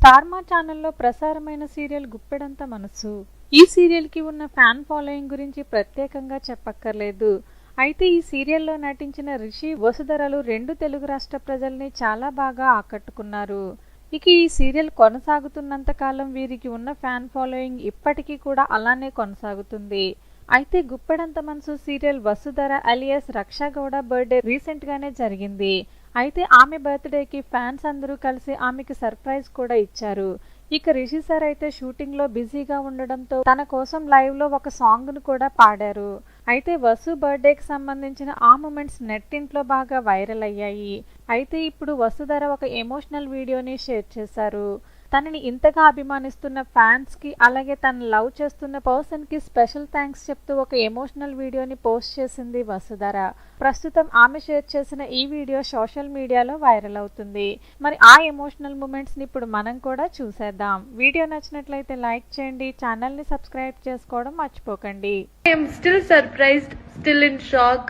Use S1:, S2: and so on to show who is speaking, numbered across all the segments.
S1: స్టార్మా ఛానల్లో ప్రసారమైన సీరియల్ గుప్పెడంత మనసు ఈ సీరియల్కి ఉన్న ఫ్యాన్ ఫాలోయింగ్ గురించి ప్రత్యేకంగా చెప్పక్కర్లేదు. అయితే ఈ సీరియల్లో నటించిన రిషి వసుధరలు రెండు తెలుగు రాష్ట్ర ప్రజల్ని చాలా బాగా ఆకట్టుకున్నారు. ఇక ఈ సీరియల్ కొనసాగుతున్నంత కాలం వీరికి ఉన్న ఫ్యాన్ ఫాలోయింగ్ ఇప్పటికీ కూడా అలానే కొనసాగుతుంది. అయితే గుప్పడంత మనసు serial Vasudhara alias Raksha Gowda birthday recent గానే జరిగింది. అయితే ఆమె బర్త్డేకి ఫ్యాన్స్ అందరూ కలిసి ఆమెకి సర్ప్రైజ్ కూడా ఇచ్చారు. ఇక రిషి సార్ అయితే షూటింగ్లో బిజీగా ఉండడంతో తన కోసం లైవ్లో ఒక సాంగ్ను కూడా పాడారు. అయితే వసు బర్త్డేకి సంబంధించిన ఆ మూమెంట్స్ నెట్టింట్లో బాగా వైరల్ అయ్యాయి. అయితే ఇప్పుడు వసుధర ఒక ఎమోషనల్ వీడియోని షేర్ చేశారు. తనని ఇంతగా అభిమానిస్తున్న ఫ్యాన్స్కి అలాగే తను లవ్ చేస్తున్న పర్సన్కి స్పెషల్ థ్యాంక్స్ చెప్తూ ఒక ఎమోషనల్ వీడియోని పోస్ట్ చేసింది వసుధర. ప్రస్తుతం ఆమె షేర్ చేసిన ఈ వీడియో సోషల్ మీడియాలో వైరల్ అవుతుంది. మరి ఆ ఎమోషనల్ మూమెంట్స్ని ఇప్పుడు మనం కూడా చూసేద్దాం. వీడియో నచ్చినట్లయితే లైక్ చేయండి. ఛానల్ని సబ్స్క్రైబ్ చేసుకోవడం మర్చిపోకండి.
S2: I'm still surprised still in shock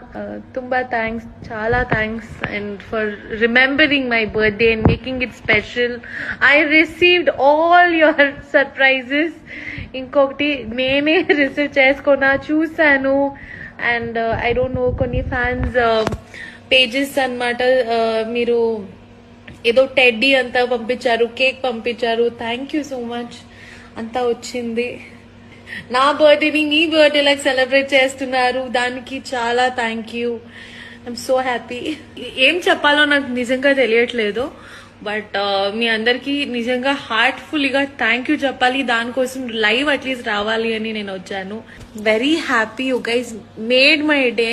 S2: tumba thanks చాలా thanks and for remembering my birthday and making it special I received all your surprises ఇంకొకటి నేనే రిసీవ్ చేసుకున్నా చూశాను అండ్ ఐ డోంట్ నో కొన్ని ఫ్యాన్స్ పేజెస్ అనమాట మీరు ఏదో టెడ్డీ అంతా పంపించారు కేక్ పంపించారు థ్యాంక్ యూ సో మచ్ అంతా వచ్చింది నా బర్త్డేని నీ బర్త్డే లాగా సెలబ్రేట్ చేస్తున్నారు. దానికి చాలా thank you I'm so happy ఏం చెప్పాలో నాకు నిజంగా తెలియట్లేదు. బట్ uh, మీ అందరికీ నిజంగా హార్ట్ఫుల్గా థ్యాంక్ యూ చెప్పాలి. దానికోసం లైవ్ అట్లీస్ట్ రావాలి అని నేను వచ్చాను. Very happy you guys made my day